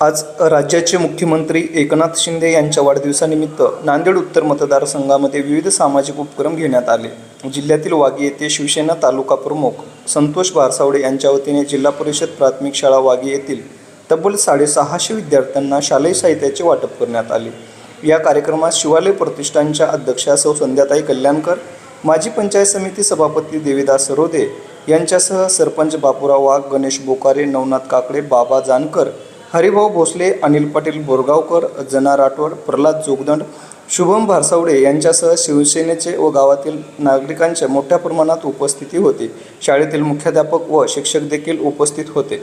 आज राज्याचे मुख्यमंत्री एकनाथ शिंदे यांच्या वाढदिवसानिमित्त नांदेड उत्तर मतदारसंघामध्ये विविध सामाजिक उपक्रम घेण्यात आले. जिल्ह्यातील वागी येथे शिवसेना तालुका प्रमुख संतोष भारसावडे यांच्या वतीने जिल्हा परिषद प्राथमिक शाळा वागी येथील तब्बल साडेसहाशे विद्यार्थ्यांना शालेय साहित्याचे वाटप करण्यात आले. या कार्यक्रमात शिवालय प्रतिष्ठानच्या अध्यक्षा सौ. संध्याताई कल्याणकर माजी पंचायत समिती सभापती देवीदास सरोदे यांच्यासह सरपंच बापूराव वाघ गणेश बोकारे नवनाथ काकडे बाबा जानकर हरिभाऊ भोसले अनिल पाटील बोरगावकर जना राठोड प्रल्हाद जोगदंड शुभम भारसावडे यांच्यासह शिवसेनेचे व गावातील नागरिकांच्या मोठ्या प्रमाणात उपस्थिती होती. शाळेतील मुख्याध्यापक व शिक्षक देखील उपस्थित होते.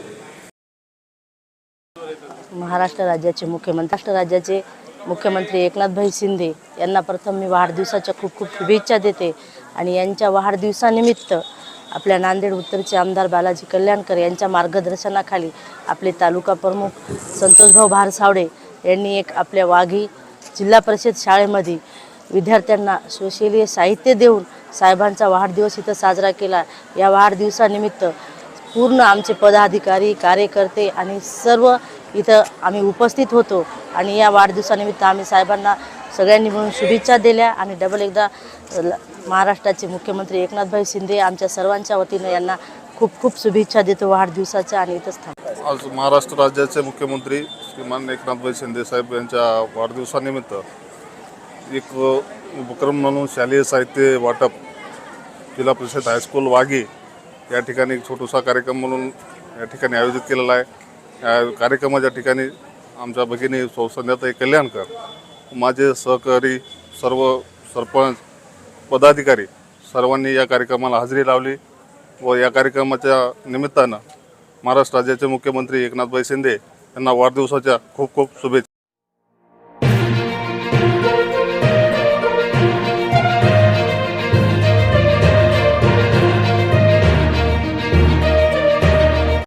महाराष्ट्र राज्याचे मुख्यमंत्री महाराष्ट्र राज्याचे मुख्यमंत्री एकनाथभाई शिंदे यांना प्रथम मी वाढदिवसाच्या खूप खूप शुभेच्छा देते आणि यांच्या वाढदिवसानिमित्त आपल्या नांदेड उत्तरचे आमदार बालाजी कल्याणकर यांच्या मार्गदर्शनाखाली आपले तालुका प्रमुख संतोषभाऊ भारसावडे यांनी एक आपल्या वाघी जिल्हा परिषद शाळेमध्ये विद्यार्थ्यांना सोशलीय साहित्य देऊन साहेबांचा वाढदिवस इथं साजरा केला. या वाढदिवसानिमित्त पूर्ण आमचे पदाधिकारी कार्यकर्ते आणि सर्व इथं आम्ही उपस्थित होतो आणि या वाढदिवसानिमित्त आम्ही साहेबांना सगळ्यांनी म्हणून शुभेच्छा दिल्या आणि डबल एकदा महाराष्ट्राचे मुख्यमंत्री एकनाथभाई शिंदे आमच्या सर्वांच्या वतीनं यांना खूप खूप शुभेच्छा देतो वाढदिवसाच्या आणि इथंच थांबतो आज महाराष्ट्र राज्याचे मुख्यमंत्री श्रीमान एकनाथभाई शिंदे साहेब यांच्या वाढदिवसानिमित्त एक उपक्रम म्हणून शालेय साहित्य वाटप जिल्हा परिषद हायस्कूल वाघी या ठिकाणी एक छोटासा कार्यक्रम म्हणून या ठिकाणी आयोजित केलेला आहे. या कार्यक्रमाच्या ठिकाणी आमच्या भगिनी सौसंध्याताई कल्याणकर माझे सहकारी सर्व सरपंच पदाधिकारी सर्वांनी या कार्यक्रमाला हजेरी लावली व या कार्यक्रमाच्या निमित्तानं महाराष्ट्र राज्याचे मुख्यमंत्री एकनाथभाई शिंदे यांना वाढदिवसाच्या खूप खूप शुभेच्छा.